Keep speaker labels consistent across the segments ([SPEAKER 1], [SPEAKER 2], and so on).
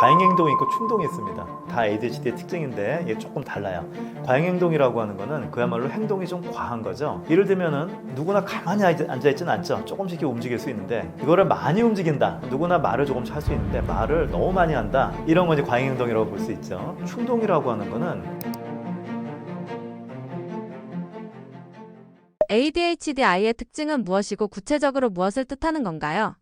[SPEAKER 1] 과잉행동이 있고 충동이 있습니다. 다 ADHD의 특징인데 이게 조금 달라요. 과잉행동이라고 하는 거는 그야말로 행동이 좀 과한 거죠. 예를 들면은 누구나 가만히 앉아있지는 않죠. 조금씩 움직일 수 있는데 이거를 많이 움직인다. 누구나 말을 조금씩 할 수 있는데 말을 너무 많이 한다. 이런 건 이제 과잉행동이라고 볼 수 있죠. 충동이라고 하는 거는
[SPEAKER 2] ADHD-I의 특징은 무엇이고 구체적으로 무엇을 뜻하는 건가요?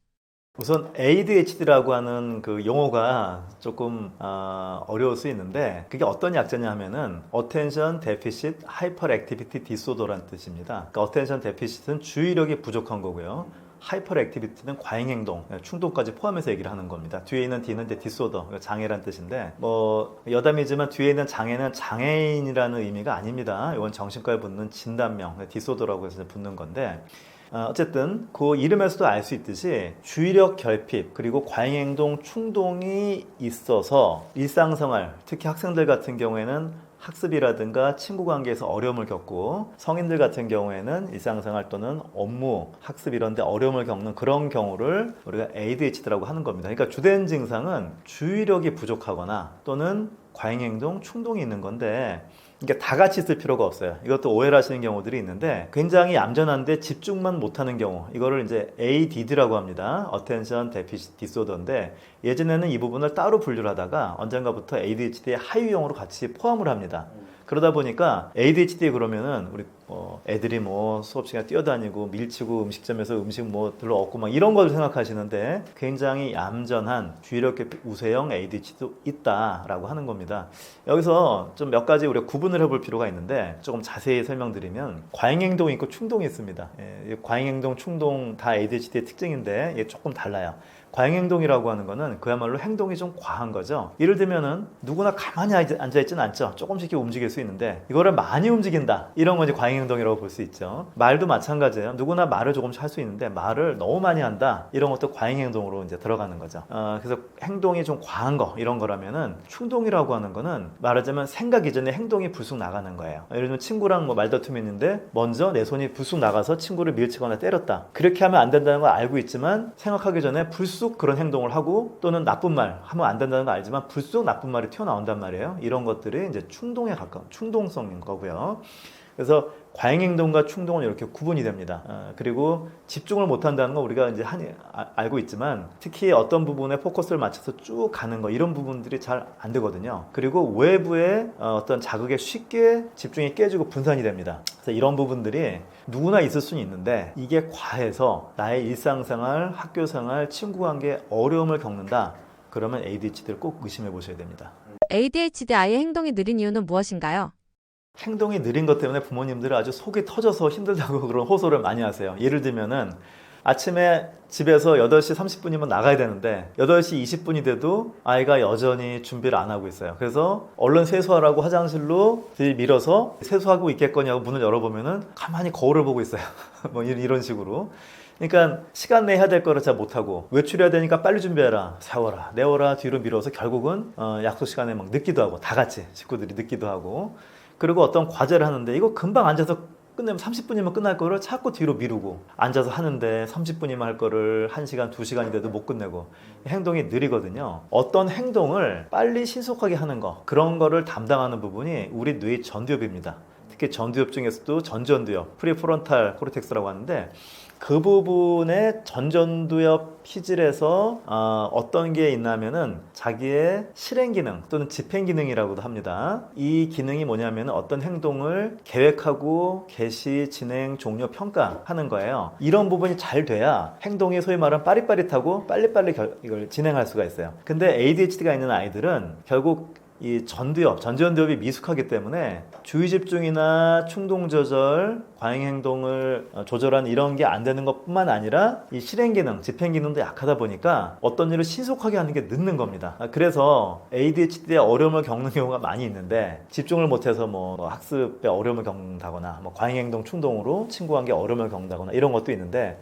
[SPEAKER 1] 우선 ADHD라고 하는 그 용어가 조금 아, 어려울 수 있는데 그게 어떤 약자냐 하면은 Attention Deficit Hyperactivity Disorder라는 뜻입니다. 그러니까 Attention Deficit은 주의력이 부족한 거고요. 하이퍼 액티비티는 과잉 행동, 충동까지 포함해서 얘기를 하는 겁니다. 뒤에 있는 D는 디소더, 장애란 뜻인데 뭐 여담이지만 뒤에 있는 장애는 장애인이라는 의미가 아닙니다. 이건 정신과에 붙는 진단명, 디소더라고 해서 붙는 건데 어, 어쨌든 그 이름에서도 알 수 있듯이 주의력 결핍 그리고 과잉행동 충동이 있어서 일상생활 특히 학생들 같은 경우에는 학습이라든가 친구 관계에서 어려움을 겪고 성인들 같은 경우에는 일상생활 또는 업무, 학습 이런 데 어려움을 겪는 그런 경우를 우리가 ADHD라고 하는 겁니다. 그러니까 주된 증상은 주의력이 부족하거나 또는 과잉 행동, 충동이 있는 건데 이게 다 같이 있을 필요가 없어요. 이것도 오해를 하시는 경우들이 있는데 굉장히 얌전한데 집중만 못하는 경우 이거를 이제 ADD라고 합니다. Attention Deficit Disorder인데 예전에는 이 부분을 따로 분류를 하다가 언젠가부터 ADHD의 하위용으로 같이 포함을 합니다. 그러다 보니까 ADHD 그러면은 우리 어 애들이 뭐 수업 시간 뛰어다니고 밀치고 음식점에서 음식 뭐 들러 얻고 막 이런 걸 생각하시는데 굉장히 얌전한 주의력 결핍 우세형 ADHD도 있다라고 하는 겁니다. 여기서 좀 몇 가지 우리가 구분을 해볼 필요가 있는데 조금 자세히 설명드리면 과잉행동이 있고 충동이 있습니다. 예, 과잉행동, 충동 다 ADHD의 특징인데 이게 조금 달라요. 과잉행동이라고 하는 거는 그야말로 행동이 좀 과한 거죠. 예를 들면은 누구나 가만히 앉아있지는 않죠. 조금씩 움직일 수 있는데 이거를 많이 움직인다. 이런 건 이제 과잉 행동이라고 볼 수 있죠. 말도 마찬가지예요. 누구나 말을 조금씩 할 수 있는데 말을 너무 많이 한다. 이런 것도 과잉행동으로 이제 들어가는 거죠. 어, 그래서 행동이 좀 과한 거 이런 거라면은 충동이라고 하는 거는 말하자면 생각 이전에 행동이 불쑥 나가는 거예요. 예를 들면 친구랑 뭐 말다툼이 있는데 먼저 내 손이 불쑥 나가서 친구를 밀치거나 때렸다. 그렇게 하면 안 된다는 걸 알고 있지만 생각하기 전에 불쑥 그런 행동을 하고 또는 나쁜 말 하면 안 된다는 걸 알지만 불쑥 나쁜 말이 튀어나온단 말이에요. 이런 것들이 이제 충동에 가까운 충동성인 거고요. 그래서 과잉 행동과 충동은 이렇게 구분이 됩니다. 어, 그리고 집중을 못한다는 건 우리가 이제 한, 아, 알고 있지만 특히 어떤 부분에 포커스를 맞춰서 쭉 가는 거 이런 부분들이 잘 안 되거든요. 그리고 외부의 어, 어떤 자극에 쉽게 집중이 깨지고 분산이 됩니다. 그래서 이런 부분들이 누구나 있을 수는 있는데 이게 과해서 나의 일상생활, 학교생활, 친구관계 어려움을 겪는다. 그러면 ADHD를 꼭 의심해 보셔야 됩니다.
[SPEAKER 2] ADHD-I의 행동이 느린 이유는 무엇인가요?
[SPEAKER 1] 행동이 느린 것 때문에 부모님들은 아주 속이 터져서 힘들다고 그런 호소를 많이 하세요. 예를 들면은 아침에 집에서 8시 30분이면 나가야 되는데 8시 20분이 돼도 아이가 여전히 준비를 안 하고 있어요. 그래서 얼른 세수하라고 화장실로 들밀어서 세수하고 있겠거니 하고 문을 열어보면은 가만히 거울을 보고 있어요. 뭐 이런 식으로. 그러니까 시간 내에 해야 될 거를 잘 못하고 외출해야 되니까 빨리 준비해라 세워라 내워라 뒤로 밀어서 결국은 어, 약속 시간에 막 늦기도 하고 다 같이 식구들이 늦기도 하고 그리고 어떤 과제를 하는데 이거 금방 앉아서 끝내면 30분이면 끝날 거를 자꾸 뒤로 미루고 앉아서 하는데 30분이면 할 거를 1시간, 2시간이 돼도 못 끝내고 행동이 느리거든요. 어떤 행동을 빨리 신속하게 하는 거 그런 거를 담당하는 부분이 우리 뇌의 전두엽입니다. 특히 전두엽 중에서도 전전두엽, 프리프론탈 코르텍스라고 하는데 그 부분의 전전두엽 피질에서 어, 떤게 있냐면은 자기의 실행 기능 또는 집행 기능이라고도 합니다. 이 기능이 뭐냐면 어떤 행동을 계획하고 개시, 진행, 종료, 평가하는 거예요. 이런 부분이 잘 돼야 행동이 소위 말하는 빠릿빠릿하고 빨리빨리 결, 이걸 진행할 수가 있어요. 근데 ADHD가 있는 아이들은 결국 이 전두엽, 전두엽이 미숙하기 때문에 주의 집중이나 충동 조절, 과잉 행동을 어, 조절하는 이런 게 안 되는 것뿐만 아니라 이 실행 기능, 집행 기능도 약하다 보니까 어떤 일을 신속하게 하는 게 늦는 겁니다. 아, 그래서 ADHD에 어려움을 겪는 경우가 많이 있는데 집중을 못해서 뭐 학습에 어려움을 겪는다거나 뭐 과잉 행동 충동으로 친구 관계 어려움을 겪는다거나 이런 것도 있는데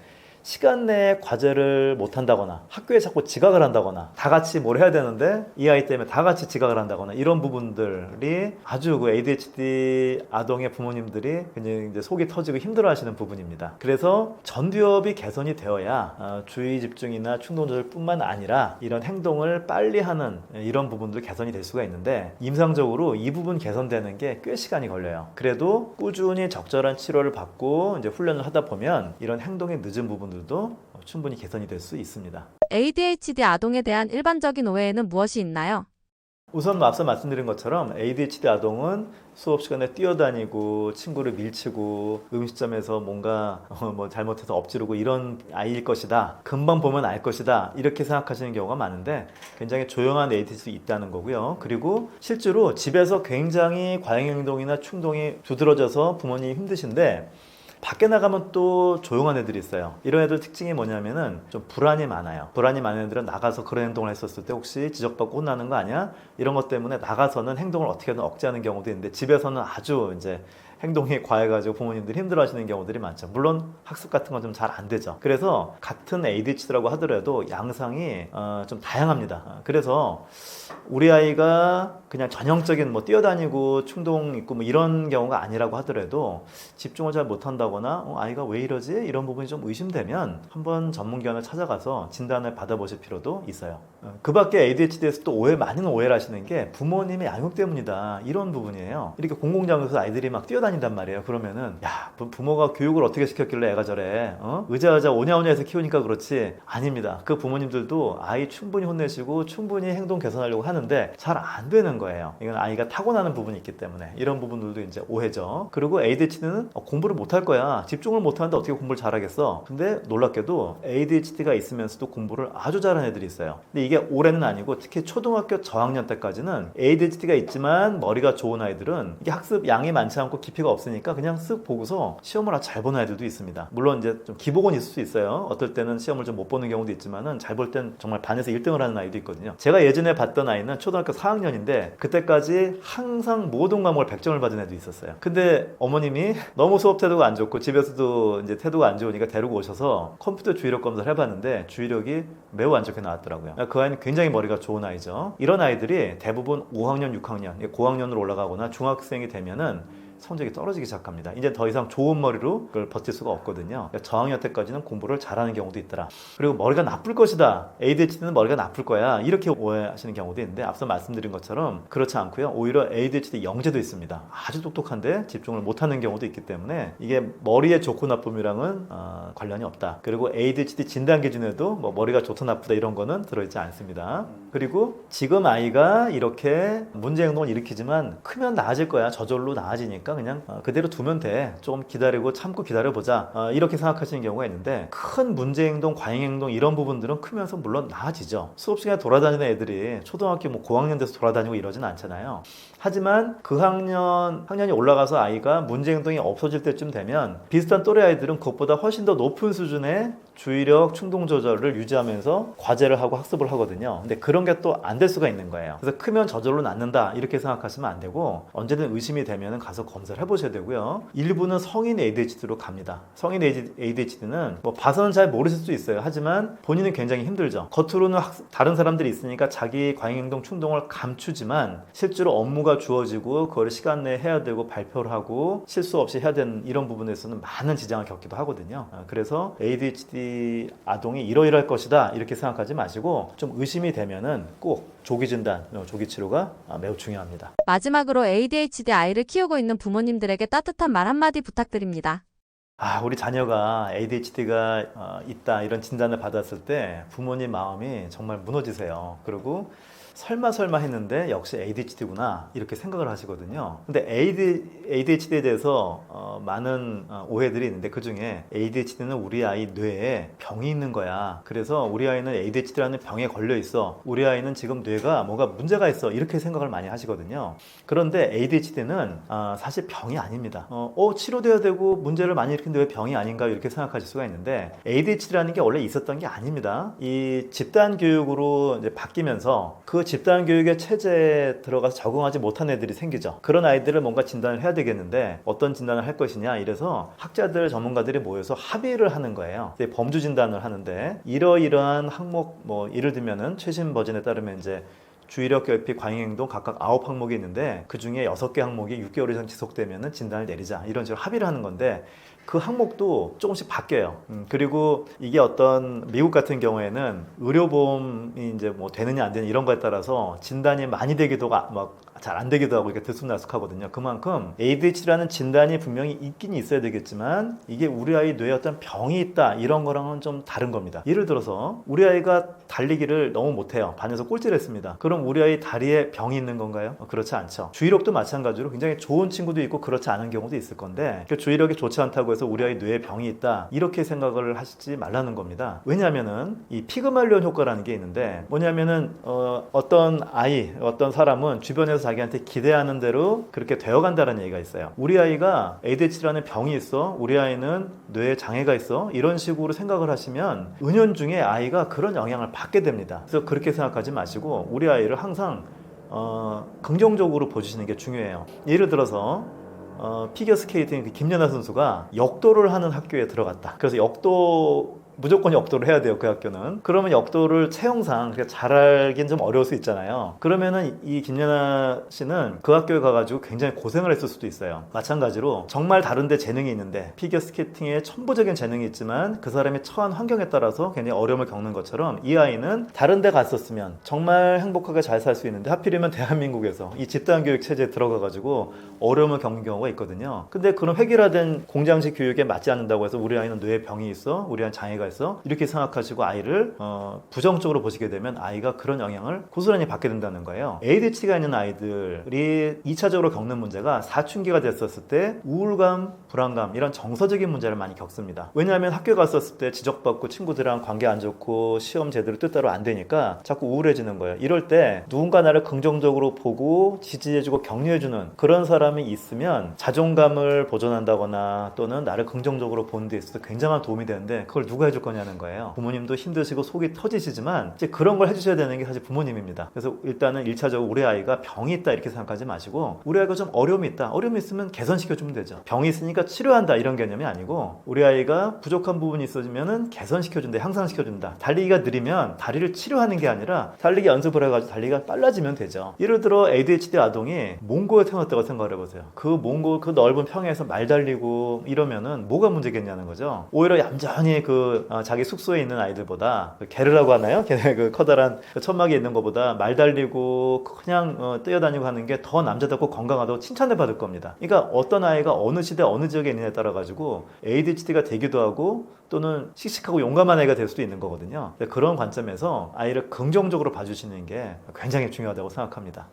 [SPEAKER 1] 시간 내에 과제를 못 한다거나 학교에 자꾸 지각을 한다거나 다 같이 뭘 해야 되는데 이 아이 때문에 다 같이 지각을 한다거나 이런 부분들이 아주 그 ADHD 아동의 부모님들이 굉장히 이제 속이 터지고 힘들어 하시는 부분입니다. 그래서 전두엽이 개선이 되어야 어, 주의 집중이나 충동 조절 뿐만 아니라 이런 행동을 빨리 하는 이런 부분도 개선이 될 수가 있는데 임상적으로 이 부분 개선되는 게 꽤 시간이 걸려요. 그래도 꾸준히 적절한 치료를 받고 이제 훈련을 하다 보면 이런 행동의 늦은 부분 들도 충분히 개선이 될 수 있습니다.
[SPEAKER 2] ADHD 아동에 대한 일반적인 오해에는 무엇이 있나요?
[SPEAKER 1] 우선 앞서 말씀드린 것처럼 ADHD 아동은 수업 시간에 뛰어다니고 친구를 밀치고 음식점에서 뭔가 어, 뭐 잘못해서 엎지르고 이런 아이일 것이다. 금방 보면 알 것이다. 이렇게 생각하시는 경우가 많은데 굉장히 조용한 ADHD 있다는 거고요. 그리고 실제로 집에서 굉장히 과잉 행동이나 충동이 두드러져서 부모님이 힘드신데 밖에 나가면 또 조용한 애들이 있어요. 이런 애들 특징이 뭐냐면은 좀 불안이 많아요. 불안이 많은 애들은 나가서 그런 행동을 했었을 때 혹시 지적받고 혼나는 거 아니야? 이런 것 때문에 나가서는 행동을 어떻게든 억제하는 경우도 있는데 집에서는 아주 이제 행동이 과해가지고 부모님들이 힘들어하시는 경우들이 많죠. 물론 학습 같은 건 좀 잘 안 되죠. 그래서 같은 ADHD라고 하더라도 양상이 어, 좀 다양합니다. 어, 그래서 우리 아이가 그냥 전형적인 뭐 뛰어다니고 충동 있고 뭐 이런 경우가 아니라고 하더라도 집중을 잘 못한다거나 어, 아이가 왜 이러지 이런 부분이 좀 의심되면 한번 전문기관을 찾아가서 진단을 받아보실 필요도 있어요. 어, 그밖에 ADHD에서 또 오해 많은 오해를 하시는 게 부모님의 양육 때문이다 이런 부분이에요. 이렇게 공공장소에서 아이들이 막 뛰어다 닌단 말이에요. 그러면은 야 부- 부모가 교육을 어떻게 시켰길래 애가 저래? 어? 의자의자 오냐오냐해서 키우니까 그렇지 아닙니다. 그 부모님들도 아이 충분히 혼내시고 충분히 행동 개선하려고 하는데 잘 안 되는 거예요. 이건 아이가 타고나는 부분이 있기 때문에 이런 부분들도 이제 오해죠. 그리고 ADHD는 공부를 못할 거야. 집중을 못 하는데 어떻게 공부를 잘하겠어? 근데 놀랍게도 ADHD가 있으면서도 공부를 아주 잘하는 애들이 있어요. 근데 이게 올해는 아니고 특히 초등학교 저학년 때까지는 ADHD가 있지만 머리가 좋은 아이들은 이게 학습 양이 많지 않고 깊이 가 없으니까 그냥 쓱 보고서 시험을 아주 잘 보는 아이들도 있습니다. 물론 이제 좀 기복은 있을 수 있어요. 어떨 때는 시험을 좀 못 보는 경우도 있지만은 잘 볼 땐 정말 반에서 1등을 하는 아이도 있거든요. 제가 예전에 봤던 아이는 초등학교 4학년인데 그때까지 항상 모든 과목을 100점을 받은 애도 있었어요. 근데 어머님이 너무 수업 태도가 안 좋고 집에서도 이제 태도가 안 좋으니까 데리고 오셔서 컴퓨터 주의력 검사를 해봤는데 주의력이 매우 안 좋게 나왔더라고요. 그 아이는 굉장히 머리가 좋은 아이죠. 이런 아이들이 대부분 5학년, 6학년, 고학년으로 올라가거나 중학생이 되면은 성적이 떨어지기 시작합니다. 이제 더 이상 좋은 머리로 그걸 버틸 수가 없거든요. 그러니까 저학년 때까지는 공부를 잘하는 경우도 있더라. 그리고 머리가 나쁠 것이다. ADHD는 머리가 나쁠 거야. 이렇게 오해하시는 경우도 있는데 앞서 말씀드린 것처럼 그렇지 않고요. 오히려 ADHD 영재도 있습니다. 아주 똑똑한데 집중을 못하는 경우도 있기 때문에 이게 머리의 좋고 나쁨이랑은 어, 관련이 없다. 그리고 ADHD 진단 기준에도 뭐 머리가 좋다 나쁘다 이런 거는 들어있지 않습니다. 그리고 지금 아이가 이렇게 문제 행동을 일으키지만 크면 나아질 거야. 저절로 나아지니까 그냥 어, 그대로 두면 돼. 조금 기다리고 참고 기다려보자. 어, 이렇게 생각하시는 경우가 있는데 큰 문제 행동, 과잉 행동 이런 부분들은 크면서 물론 나아지죠. 수업 시간에 돌아다니는 애들이 초등학교 뭐 고학년 돼서 돌아다니고 이러진 않잖아요. 하지만 그 학년 학년이 올라가서 아이가 문제 행동이 없어질 때쯤 되면 비슷한 또래 아이들은 그것보다 훨씬 더 높은 수준의 주의력, 충동 조절을 유지하면서 과제를 하고 학습을 하거든요. 근데 그런 게 또 안 될 수가 있는 거예요. 그래서 크면 저절로 낫는다 이렇게 생각하시면 안 되고 언제든 의심이 되면 가서 검사를 해보셔야 되고요. 일부는 성인 ADHD로 갑니다. 성인 ADHD는 뭐 봐서는 잘 모르실 수 있어요. 하지만 본인은 굉장히 힘들죠. 겉으로는 학- 다른 사람들이 있으니까 자기 과잉 행동 충동을 감추지만 실제로 업무 가 주어지고 그걸 시간 내에 해야 되고 발표를 하고 실수 없이 해야 되는 이런 부분에서는 많은 지장을 겪기도 하거든요. 아, 그래서 ADHD 아동이 이러이러할 것이다 이렇게 생각하지 마시고 좀 의심이 되면은 꼭 조기 진단, 어, 조기 치료가 아, 매우 중요합니다.
[SPEAKER 2] 마지막으로 ADHD 아이를 키우고 있는 부모님들에게 따뜻한 말 한마디 부탁드립니다.
[SPEAKER 1] 아, 우리 자녀가 ADHD가 어, 있다 이런 진단을 받았을 때 부모님 마음이 정말 무너지세요. 그리고 설마 설마 했는데 역시 ADHD구나 이렇게 생각을 하시거든요. 근데 ADHD에 대해서 어, 많은 어, 오해들이 있는데 그 중에 ADHD는 우리 아이 뇌에 병이 있는 거야. 그래서 우리 아이는 ADHD라는 병에 걸려 있어. 우리 아이는 지금 뇌가 뭐가 문제가 있어. 이렇게 생각을 많이 하시거든요. 그런데 ADHD는 아, 사실 병이 아닙니다. 어, 어, 치료돼야 되고 문제를 많이 일으키는데 왜 병이 아닌가 이렇게 생각하실 수가 있는데 ADHD라는 게 원래 있었던 게 아닙니다. 이 집단 교육으로 바뀌면서 그 집단 교육의 체제에 들어가서 적응하지 못한 애들이 생기죠. 그런 아이들을 뭔가 진단을 해야 되겠는데 어떤 진단을 할 것이냐 이래서 학자들 전문가들이 모여서 합의를 하는 거예요. 범주 진단을 하는데 이러이러한 항목 뭐 예를 들면은 최신 버전에 따르면 이제 주의력 결핍 과잉행동 각각 아홉 항목이 있는데 그 중에 여섯 개 항목이 6개월 이상 지속되면은 진단을 내리자 이런 식으로 합의를 하는 건데 그 항목도 조금씩 바뀌어요. 음, 그리고 이게 어떤 미국 같은 경우에는 의료보험이 이제 뭐 되느냐 안 되느냐 이런 거에 따라서 진단이 많이 되기도 막 잘 안 되기도 하고 이렇게 들쑥날쑥하거든요. 그만큼 ADHD라는 진단이 분명히 있긴 있어야 되겠지만 이게 우리 아이 뇌에 어떤 병이 있다 이런 거랑은 좀 다른 겁니다. 예를 들어서 우리 아이가 달리기를 너무 못해요. 반에서 꼴찌를 했습니다. 그럼 우리 아이 다리에 병이 있는 건가요? 어, 그렇지 않죠. 주의력도 마찬가지로 굉장히 좋은 친구도 있고 그렇지 않은 경우도 있을 건데 그 주의력이 좋지 않다고 해서 우리 아이 뇌에 병이 있다 이렇게 생각을 하시지 말라는 겁니다. 왜냐하면은 이 피그말리온 효과라는 게 있는데 뭐냐면은 어, 어떤 아이 어떤 사람은 주변에서 자기한테 기대하는 대로 그렇게 되어간다는 얘기가 있어요. 우리 아이가 ADHD라는 병이 있어, 우리 아이는 뇌에 장애가 있어 이런 식으로 생각을 하시면 은연중에 아이가 그런 영향을 받게 됩니다. 그래서 그렇게 생각하지 마시고 우리 아이를 항상 어, 긍정적으로 보시는 게 중요해요. 예를 들어서 어, 피겨 스케이팅 그 김연아 선수가 역도를 하는 학교에 들어갔다. 그래서 역도 무조건 역도를 해야 돼요 그 학교는. 그러면 역도를 체형상 그렇게 잘하긴 좀 어려울 수 있잖아요. 그러면은 이 김연아 씨는 그 학교에 가가지고 굉장히 고생을 했을 수도 있어요. 마찬가지로 정말 다른데 재능이 있는데 피겨 스케이팅에 천부적인 재능이 있지만 그 사람이 처한 환경에 따라서 굉장히 어려움을 겪는 것처럼 이 아이는 다른데 갔었으면 정말 행복하게 잘 살 수 있는데 하필이면 대한민국에서 이 집단 교육 체제에 들어가가지고 어려움을 겪는 경우가 있거든요. 근데 그런 획일화된 공장식 교육에 맞지 않는다고 해서 우리 아이는 뇌에 병이 있어 우리 아이는 장애가 있어 이렇게 생각하시고 아이를 어, 부정적으로 보시게 되면 아이가 그런 영향을 고스란히 받게 된다는 거예요. ADHD가 있는 아이들이 2차적으로 겪는 문제가 사춘기가 됐었을 때 우울감, 불안감 이런 정서적인 문제를 많이 겪습니다. 왜냐하면 학교 갔었을 때 지적받고 친구들이랑 관계 안 좋고 시험 제대로 뜻대로 안 되니까 자꾸 우울해지는 거예요. 이럴 때 누군가 나를 긍정적으로 보고 지지해주고 격려해주는 그런 사람이 있으면 자존감을 보존한다거나 또는 나를 긍정적으로 보는 데 있어서 굉장한 도움이 되는데 그걸 누가 해줄 거냐는 거예요. 부모님도 힘드시고 속이 터지시지만 이제 그런 걸 해주셔야 되는 게 사실 부모님입니다. 그래서 일단은 1차적으로 우리 아이가 병이 있다 이렇게 생각하지 마시고 우리 아이가 좀 어려움이 있다. 어려움이 있으면 개선시켜주면 되죠. 병이 있으니까 치료한다 이런 개념이 아니고 우리 아이가 부족한 부분이 있어지면은 개선시켜준다, 향상시켜준다. 달리기가 느리면 다리를 치료하는 게 아니라 달리기 연습을 해가지고 달리기가 빨라지면 되죠. 예를 들어 ADHD 아동이 몽고에 태어났다고 생각을 해보세요. 그 몽고 그 넓은 평야에서 말 달리고 이러면은 뭐가 문제겠냐는 거죠. 오히려 얌전히 그 어, 자기 숙소에 있는 아이들보다 그 게르라고 하나요? 걔네 그 커다란 그 천막에 있는 것보다 말 달리고 그냥 어, 뛰어다니고 하는 게 더 남자답고 건강하다고 칭찬을 받을 겁니다. 그러니까 어떤 아이가 어느 시대 어느 지역에 있느냐에 따라 가지고 ADHD가 되기도 하고 또는 씩씩하고 용감한 아이가 될 수도 있는 거거든요. 그런 관점에서 아이를 긍정적으로 봐주시는 게 굉장히 중요하다고 생각합니다.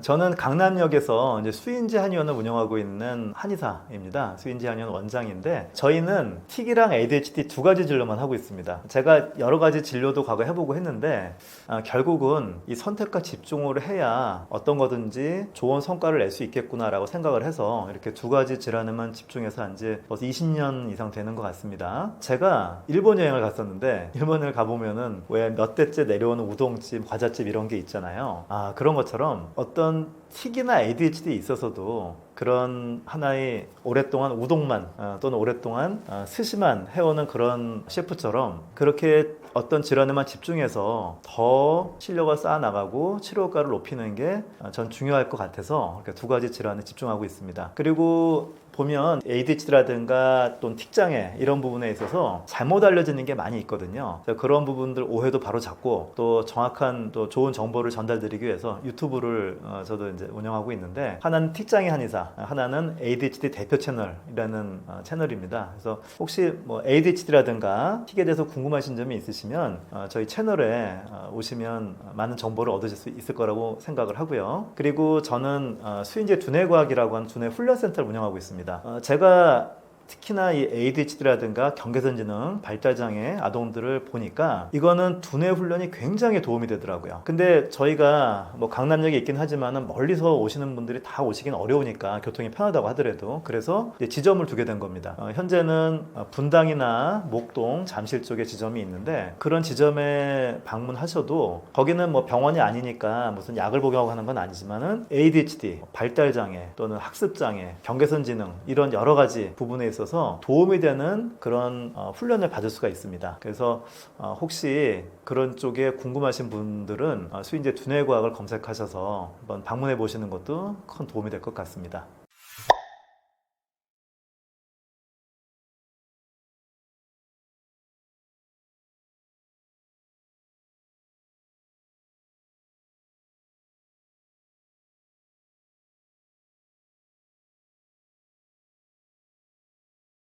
[SPEAKER 1] 저는 강남역에서 이제 수인지 한의원을 운영하고 있는 한의사입니다. 수인지 한의원 원장인데 저희는 틱이랑 ADHD 두 가지 진료만 하고 있습니다. 제가 여러 가지 진료도 과거 해보고 했는데 아, 결국은 이 선택과 집중을 해야 어떤 거든지 좋은 성과를 낼 수 있겠구나라고 생각을 해서 이렇게 두 가지 질환에만 집중해서 한지 벌써 20년 이상 되는 것 같습니다. 제가 일본 여행을 갔었는데 일본을 가보면은 왜 몇 대째 내려오는 우동집, 과자집 이런 게 있잖아요. 아 그런 것처럼 어떤 틱이나 ADHD에 있어서도 그런 하나의 오랫동안 우동만 어, 또는 오랫동안 어, 스시만 해오는 그런 셰프처럼 그렇게 어떤 질환에만 집중해서 더 실력을 쌓아나가고 치료 효과를 높이는 게 전 중요할 것 같아서 이렇게 두 가지 질환에 집중하고 있습니다. 그리고 보면 ADHD라든가 또는 틱장애 이런 부분에 있어서 잘못 알려지는 게 많이 있거든요. 그래서 그런 부분들 오해도 바로 잡고 또 정확한 또 좋은 정보를 전달드리기 위해서 유튜브를 어, 저도 이제 운영하고 있는데 하나는 틱장애 한의사, 하나는 ADHD 대표 채널이라는 어, 채널입니다. 그래서 혹시 뭐 ADHD라든가 틱에 대해서 궁금하신 점이 있으시면 어, 저희 채널에 어, 오시면 많은 정보를 얻으실 수 있을 거라고 생각을 하고요. 그리고 저는 어, 수인제 두뇌과학이라고 하는 두뇌 훈련센터를 운영하고 있습니다. 어, 제가 특히나 이 ADHD라든가 경계선 지능 발달 장애 아동들을 보니까 이거는 두뇌 훈련이 굉장히 도움이 되더라고요. 근데 저희가 뭐 강남역에 있긴 하지만은 멀리서 오시는 분들이 다 오시긴 어려우니까 교통이 편하다고 하더라도 그래서 지점을 두게 된 겁니다. 어, 현재는 어, 분당이나 목동, 잠실 쪽에 지점이 있는데 그런 지점에 방문하셔도 거기는 뭐 병원이 아니니까 무슨 약을 복용하고 하는 건 아니지만은 ADHD, 발달 장애 또는 학습 장애, 경계선 지능 이런 여러 가지 부분에 있어 서 도움이 되는 그런 어, 훈련을 받을 수가 있습니다. 그래서 어, 혹시 그런 쪽에 궁금하신 분들은 어, 수인제 두뇌과학을 검색하셔서 한번 방문해 보시는 것도 큰 도움이 될 것 같습니다.